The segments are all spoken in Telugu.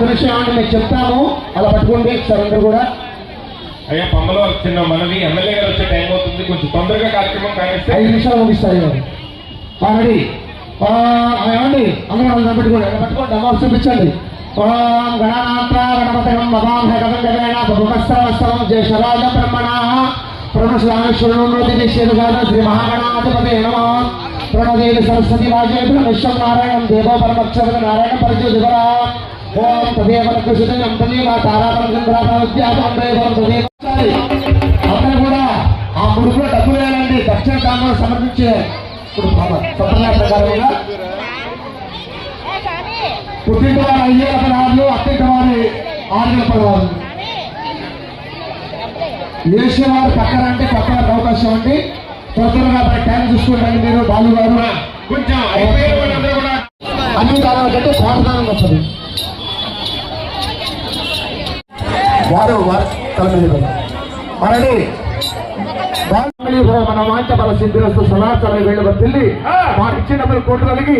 ఒక నిమిషం ఏమంటే మీకు చెప్తాము అలా పట్టుకోండి అందరూ కూడా. అయ్యా పంబలో చిన్న మనవి ఎమ్మెల్యే గారు వచ్చే టైం అవుతుంది. కొంచెం తొందరగా కార్యక్రమం కానిస్తే. ఐదు నిమిషాలు ముగిస్తారు ఇవాళ. ఆ, రెడీ. ఆ, ఏమండి? అందరూ పెట్టుకోండి పట్టుకోండి. అమ్మ చూపించండి ఓం గణనాథ గణపతయం బహుమస్త్రవస్త్రం బ్రహ్మణ. ప్రణశ్రామేశ్వరుణోతి శ్రీ మహాగణాధిపతి నమో. ప్రణదేవి సరస్వతి విశ్వం నారాయణం దేవో పరమక్షర నారాయణ పరిచయ ఓం తదేవ కృషితం తదేవ తారాపరచంద్రాపద్యాపం తదేవ అందరూ కూడా ఆ ముడుపులో డబ్బులు వేయాలండి దక్షిణ కామం సమర్పించే ఇప్పుడు సంప్రదాయ ప్రకారంగా పుట్టింటి వారు ఐదు పదహారులు వారి ఆరు పదహారు వేసే వారు పక్కన అంటే పక్కన అవకాశం అండి తొందరగా టైం చూసుకోండి మీరు బాలు గారు కొంచెం అన్ని దానాల కంటే కోటదానం వస్తుంది వారు వారు తల మీద పెడతారు. మరని మన ఇచ్చినప్పుడు కోట తల్లికి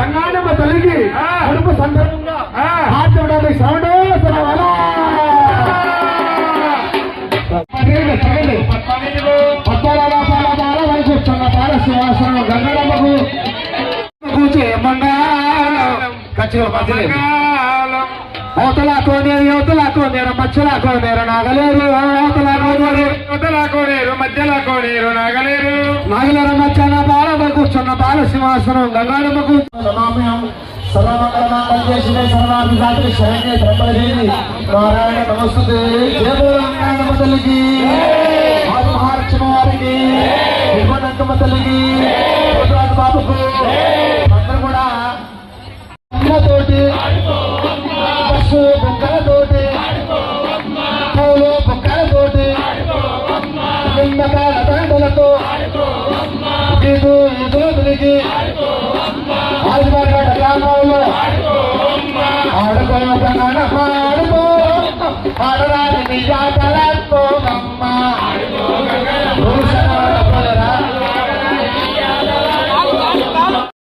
రంగానమ్మ తల్లికి కడుపు సందర్భంగా ఆచరణకి శ్రవణో శ్రవణ పద్మనాభాల వైకుంఠ పాల సింహాసనం గంగడమ్మకు పూజే మంగళం. కచ్చిలో మధ్యలేదు అవతల కోనేరు యువతల కోనేరు మధ్యల కోనేరు నాగలేరు. అవతల కోనేరు యువతలా కోనేరు మధ్యలా కోనేరు నాగలేరు. నాగలేరు మధ్యన బాలమ్మ కూర్చున్న బాల సింహాసనం గంగాడమ్మ కూర్చున్న సర్వమంగళమాంగళ్యేశివే సర్వాభిజాతి శరణ్యే బ్రహ్మదేవి నారాయణ నమస్తే జయ బోలంగాడమ్మ తల్లికి మహాలక్ష్మి వారికి. నిర్మలంకమ్మ తల్లికి. ఆడరాని నిజాతలకోగమ్మ భూషణాల పొలరా.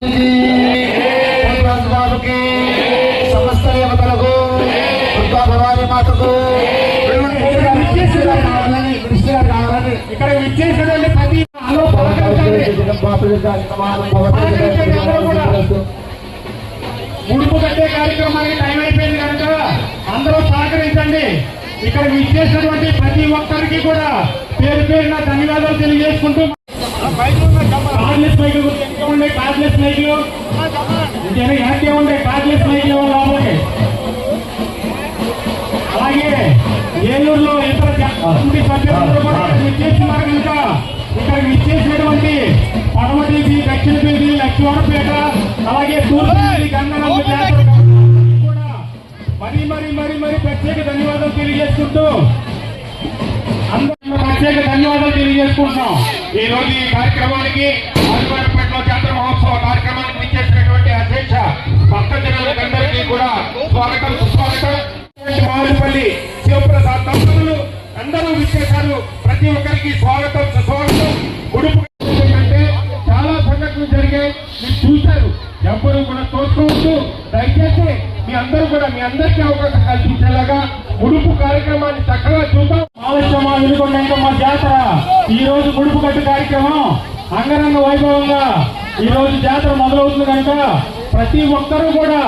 శ్రీనివాస బాబుకి సమస్త దేవతలకు దుర్గా భవాని మాతకు ఇక్కడ విచ్చేసినటువంటి ప్రతి ముడుపు కట్టే కార్యక్రమానికి టైం అయిపోయింది కనుక అందరూ సహకరించండి. ఇక్కడ ఇచ్చేసినటువంటి ప్రతి ఒక్కరికి కూడా పేరు పేరు పేరున ధన్యవాదాలు తెలియజేసుకుంటూ కార్లెస్ మైకులు గురించి ఇంకా ఉండే కార్లెస్ మైకులు. ఇంకేనా యాక్టివ్ ఉండే కార్లెస్ మైకులు లోపలికి అలాగే ఏలూరులో ఇతర జాతి సభ్యులందరూ కూడా విచ్చేస్తున్నారు కనుక ఇక్కడ విచ్చేసినటువంటి వీధి దక్షిణ వీధి లక్ష్మణపేట అలాగే తూర్పు వీధి గంగనమ్మ జాతర కూడా మరి మరి మరి మరి ప్రత్యేక ధన్యవాదాలు తెలియజేసుకుంటూ అందరూ ప్రత్యేక ధన్యవాదాలు తెలియజేసుకుంటున్నాం. ఈ రోజు ఈ కార్యక్రమానికి ఆదివారపేటలో జాతర మహోత్సవ కార్యక్రమానికి ఇచ్చేసినటువంటి అధ్యక్ష భక్త జనులందరికీ కూడా స్వాగతం సుస్వాగతం. మామిడిపల్లి శివప్రసాద్ దంపతులు అందరూ విచ్చేశారు. ప్రతి ఒక్కరికి స్వాగతం సుస్వాగతం. ఎవ్వరూ కూడా తోసుకోవద్దు దయచేసి మీ అందరూ కూడా మీ అందరికీ అవకాశం కల్పించేలాగా ఉడుపు కార్యక్రమాన్ని చక్కగా చూద్దాం. ఆలస్యమా వినుకొండ మా జాతర. ఈ రోజు ఉడుపు కట్టు కార్యక్రమం. అంగరంగ వైభవంగా ఈ రోజు జాతర మొదలవుతుంది కనుక ప్రతి ఒక్కరూ కూడా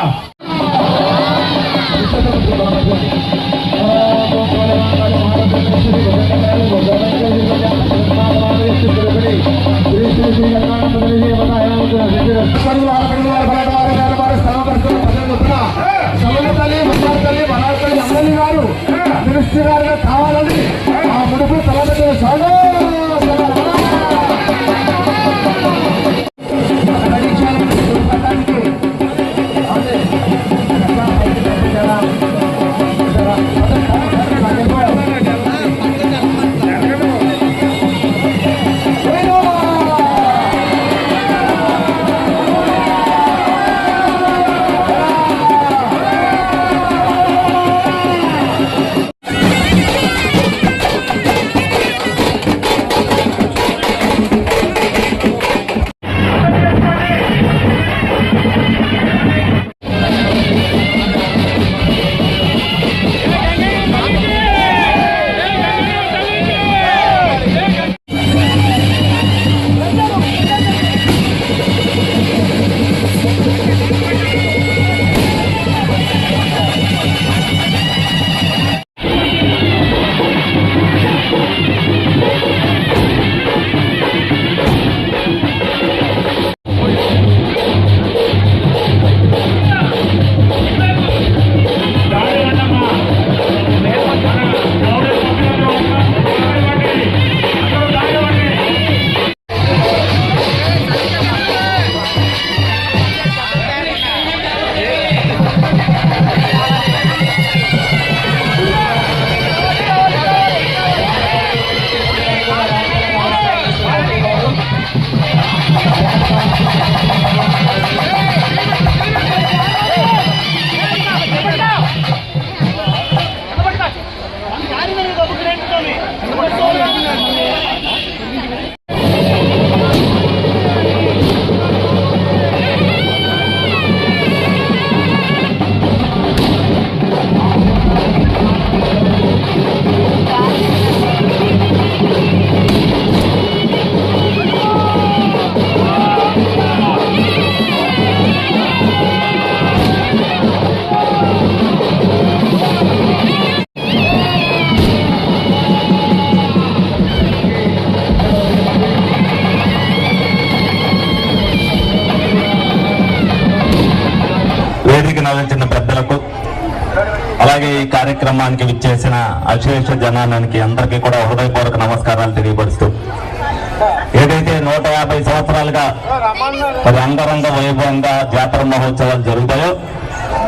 కావాలని వేదిక పెద్దలకు. అలాగే ఈ కార్యక్రమానికి విచ్చేసిన అశేష జనానికి అందరికీ కూడా హృదయపూర్వక నమస్కారాలు తెలియపరుస్తూ. ఏదైతే నూట యాభై సంవత్సరాలుగా మరి అంగరంగ వైభవంగా జాతర మహోత్సవాలు జరుగుతాయో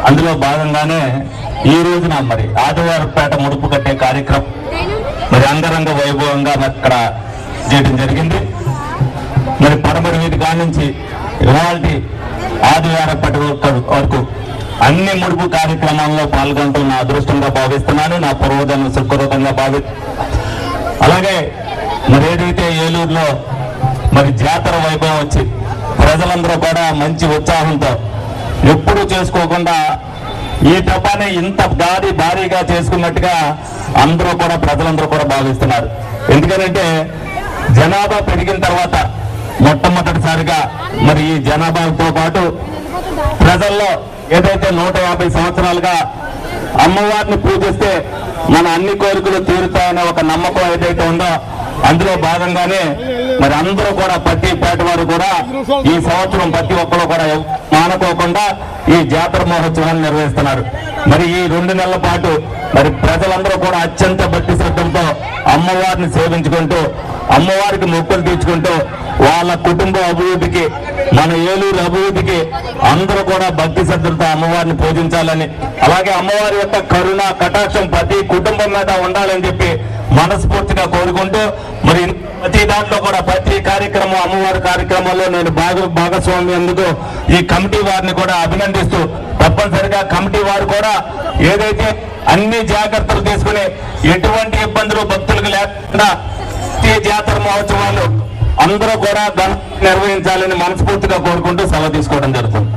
అందులో భాగంగానే ఈ రోజున మరి ఆదివారపేట ముడుపు కట్టే కార్యక్రమం మరి అంగరంగ వైభవంగా అక్కడ చేయడం జరిగింది. మరి పడమరి వీధి కానించి ఇవాళ ఆదివారపేట వరకు అన్ని ముడుపు కార్యక్రమాల్లో పాల్గొంటూ నా అదృష్టంగా భావిస్తున్నాను నా పూర్వజన్మ సుకృతంగా భావి అలాగే మరి ఏదైతే ఏలూరులో మరి జాతర వైభవం వచ్చి ప్రజలందరూ కూడా మంచి ఉత్సాహంతో ఎప్పుడు చేసుకోకుండా ఈ తపాన్ని ఇంత భారీ భారీగా చేసుకున్నట్టుగా అందరూ కూడా ప్రజలందరూ కూడా భావిస్తున్నారు. ఎందుకంటే జనాభా పెరిగిన తర్వాత మొట్టమొదటిసారిగా మరి ఈ జనాభాతో పాటు ప్రజల్లో ఏదైతే నూట యాభై సంవత్సరాలుగా అమ్మవారిని పూజిస్తే మన అన్ని కోరికలు తీరుతాయనే ఒక నమ్మకం ఏదైతే ఉందో అందులో భాగంగానే మరి అందరూ కూడా ప్రతి పేట వారు కూడా ఈ సంవత్సరం ప్రతి ఒక్కరు కూడా మానుకోకుండా ఈ జాతర మహోత్సవాన్ని నిర్వహిస్తున్నారు. మరి ఈ రెండు నెలల పాటు మరి ప్రజలందరూ కూడా అత్యంత భక్తి అమ్మవారిని సేవించుకుంటూ అమ్మవారికి మొక్కులు తీర్చుకుంటూ వాళ్ళ కుటుంబ అభివృద్ధికి మన ఏలూరు అభివృద్ధికి అందరూ కూడా భక్తి శ్రద్ధలతో అమ్మవారిని పూజించాలని అలాగే అమ్మవారి యొక్క కరుణ కటాక్షం ప్రతి కుటుంబం మీద ఉండాలని చెప్పి మనస్ఫూర్తిగా కోరుకుంటూ మరి ప్రతి దాంట్లో కూడా ప్రతి కార్యక్రమం అమ్మవారి కార్యక్రమంలో నేను భాగ భాగస్వామి అందుకు ఈ కమిటీ వారిని కూడా అభినందిస్తూ తప్పనిసరిగా కమిటీ వారు కూడా ఏదైతే అన్ని జాగ్రత్తలు తీసుకుని ఎటువంటి ఇబ్బందులు భక్తులకు లేకుండా ఈ జాతర మహోత్సవాలు అందరూ కూడా నిర్వహించాలని మనస్ఫూర్తిగా కోరుకుంటూ సెలవు తీసుకోవడం జరుగుతుంది.